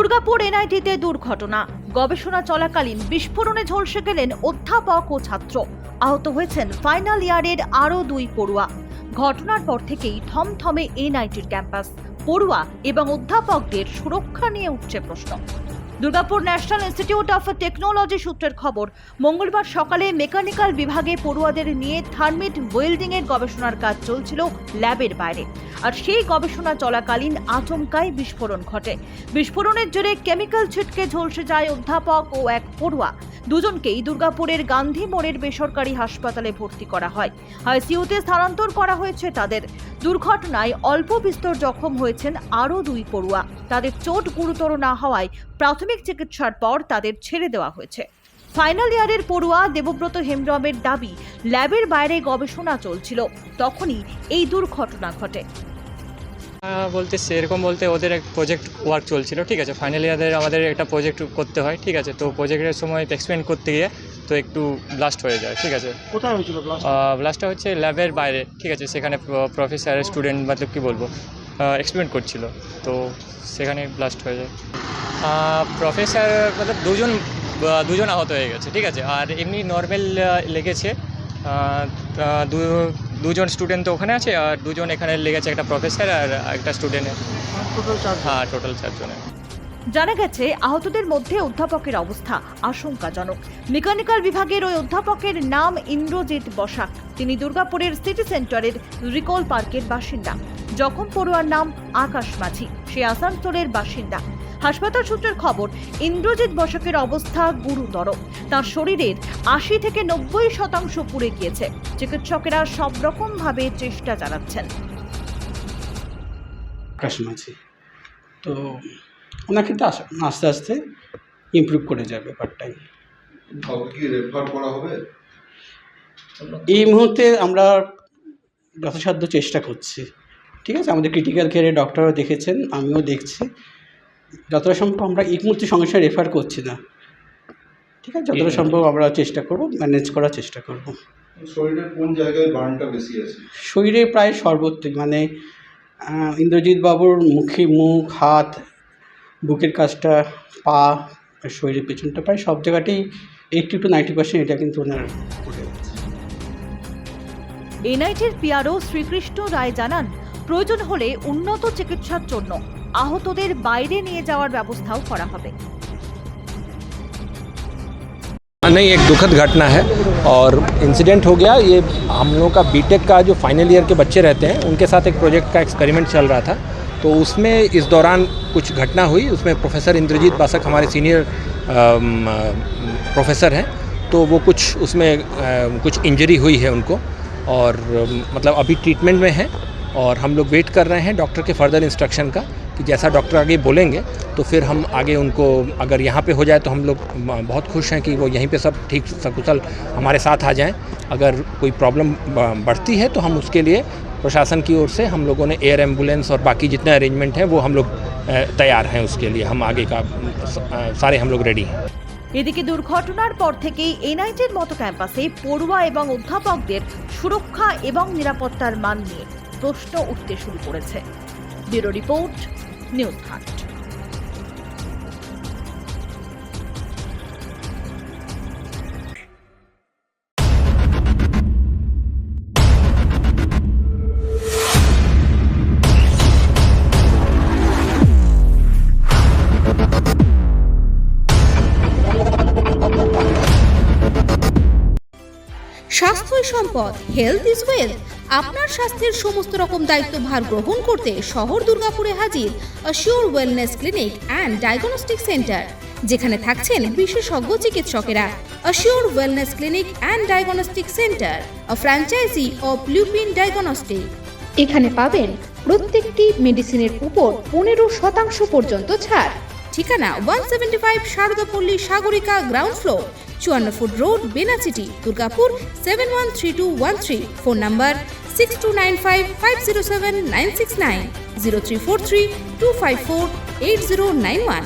দুর্গাপুর এনআইটিতে দুর্ঘটনা। গবেষণা চলাকালীন বিস্ফোরণে ঝলসে গেলেন অধ্যাপক ও ছাত্র। আহত হয়েছেন ফাইনাল ইয়ারের আরও দুই পড়ুয়া। ঘটনার পর থেকেই থমথমে এনআইটির ক্যাম্পাস। পড়ুয়া এবং অধ্যাপকদের সুরক্ষা নিয়ে উঠছে প্রশ্ন। Durgapur National Institute of Technology সূত্রের খবর, মঙ্গলবার সকালে মেকানিক্যাল বিভাগে পড়ুয়াদের নিয়ে থার্মিট ওয়েল্ডিং এর গবেষণার কাজ চলছিল ল্যাবের বাইরে। আর সেই গবেষণা চলাকালীন আচমকায় বিস্ফোরণ ঘটে। বিস্ফোরণের জোরে কেমিক্যাল ছিটকে ঝলসে যায় অধ্যাপক ও এক পড়ুয়া। দুজনকেই দুর্গাপুরের গান্ধী মোড়ের বেসরকারি হাসপাতালে ভর্তি করা হয়। আইসিইউতে স্থানান্তর করা হয়েছে তাদের। দুর্ঘটনায় অল্প বিস্তর জখম হয়েছেন আরও দুই পড়ুয়া। তাদের চোট গুরুতর না হওয়ায় প্রাথমিক চিকিৎসার পর তাদের ছেড়ে দেওয়া হয়েছে। ফাইনাল ইয়ারের পড়ুয়া দেবব্রত হেমব্রমের দাবি, ল্যাবের বাইরে গবেষণা চলছিল। তখনই এই দুর্ঘটনা ঘটে। বলতে সেরকম বলতে ওদের এক প্রজেক্ট ওয়ার্ক চলছিল ঠিক আছে? ফাইনাল ইয়ারের আমাদের একটা প্রজেক্ট করতে হয় ঠিক আছে? তো প্রজেক্টের সময় এক্সপ্লেন করতে গিয়ে তো একটু ব্লাস্ট হয়ে যায় ঠিক আছে? কোথায় হয়েছিল ব্লাস্টটা হচ্ছে ল্যাবের বাইরে ঠিক আছে? সেখানে প্রফেসর স্টুডেন্ট মতলব কি বলব? এক্সপ্লেন করছিল তো সেখানে ব্লাস্ট হয়ে যায়। প্রফেসর মতলব দুজন দুজন আহত হয়ে গেছে ঠিক আছে? আর এমনি নর্মাল লেগেছে দু- দুজন স্টুডেন্ট তো ওখানে আছে আর দুজন এখানে লেগেছে একটা প্রফেসর আর একটা স্টুডেন্টের হ্যাঁ টোটাল চারজনের জানা গেছে আহতদের মধ্যে অধ্যাপকের অবস্থা আশঙ্কাজনক। মেকানিক্যাল বিভাগের ওই অধ্যাপকের নাম ইন্দ্রজিৎ বসাক। তিনি দুর্গাপুরের সিটি সেন্টারের রিকল পার্কের বাসিন্দা। জখম পড়ুয়ার নাম আকাশ মাঝি। সে আসানসোলের বাসিন্দা। হাসপাতাল সূত্রের খবর ইন্দ্রজিৎ বসাকের অবস্থা গুরুতর। তার শরীরের আশি থেকে নব্বই শতাংশ পুড়ে গিয়েছে। চিকিৎসকেরা সব রকম ভাবে চেষ্টা চালাচ্ছেন। মাঝি তো ওনাকে কিন্তু আস- আস্তে আস্তে ইমপ্রুভ করে যাবে ব্যাপারটাই রেফার করা হবে? এই মুহূর্তে আমরা যথাসাধ্য চেষ্টা করছি। ঠিক আছে? আমাদের ক্রিটিক্যাল কেয়ারে ডক্টরও দেখেছেন আমিও দেখছি। যতটা সম্ভব আমরা এই মুহূর্তে সঙ্গে সঙ্গে রেফার করছি না। ঠিক আছে? যতটা সম্ভব আমরা চেষ্টা করব ম্যানেজ করার চেষ্টা করব। শরীরের কোন জায়গায় বার্নটা বেশি আছে? শরীরে প্রায় সর্বত্রই মানে ইন্দ্রজিৎ বাবুর মুখে মুখ হাত বুকের কাজটা পা শরীরের পেছনটা প্রায় সব জায়গাতেই এইটটি টু নাইনটি পার্সেন্ট এটা কিন্তু ওনার এনআইটির পিআরও শ্রীকৃষ্ণ রায় জানান প্রয়োজন হলে উন্নত চিকিৎসার জন্য আহতদের বাইরে নিয়ে যাওয়ার ব্যবস্থাও করা হবে नहीं एक दुखद घटना है और इंसिडेंट हो गया ये हम लोगों का बीटेक का जो फाइनल ईयर के बच्चे रहते हैं उनके साथ एक प्रोजेक्ट का एक्सपेरिमेंट चल रहा था तो उसमें इस दौरान कुछ घटना हुई उसमें प्रोफेसर इंद्रजीत बासक हमारे सीनियर प्रोफेसर हैं तो वो कुछ उसमें अ, कुछ इंजरी हुई है उनको और अम, मतलब अभी ट्रीटमेंट में है और हम लोग वेट कर रहे हैं डॉक्टर के फर्दर इंस्ट्रक्शन का कि जैसा डॉक्टर आगे बोलेंगे तो फिर हम आगे उनको अगर यहाँ पे हो जाए तो हम लोग म- बहुत खुश हैं कि वो यहीं पे सब ठीक सकुशल हमारे साथ आ जाएं अगर कोई प्रॉब्लम ब- बढ़ती है तो हम उसके लिए प्रशासन की ओर से हम लोगों ने एयर एम्बुलेंस और बाकी जितने अरेंजमेंट हैं वो हम लोग अ, तैयार हैं उसके लिए हम आगे का अ, सारे हम लोग रेडी हैं এদিকে দুর্ঘটনার পর থেকেই এনআইটির মতো ক্যাম্পাসে পড়ুয়া এবং অধ্যাপকদের সুরক্ষা এবং নিরাপত্তার মান নিয়ে প্রশ্ন উঠতে শুরু করেছে। ব্যুরো রিপোর্ট নিউজ হাট। স্বাস্থ্যই সম্পদ হেলথ ইজ ওয়েলথ আপনার স্বাস্থ্যের সমস্ত রকম দায়িত্বভার গ্রহণ করতে শহর দুর্গাপুরে হাজির Sure Wellness clinic and diagnostic centre যেখানে থাকছেন বিশেষজ্ঞ চিকিৎসকেরা। Sure Wellness clinic and diagnostic centre franchise of Lupin diagnostic এখানে পাবেন প্রত্যেকটি মেডিসিনের উপর পনেরো শতাংশ পর্যন্ত ছাড়। ঠিকানা one seventy five Sharadapalli Sagarika ground floor চুয়ান্ন foot road Benachity Durgapur seven one three two one three phone number six two nine five five zero seven nine six nine zero three four three two five four eight zero nine one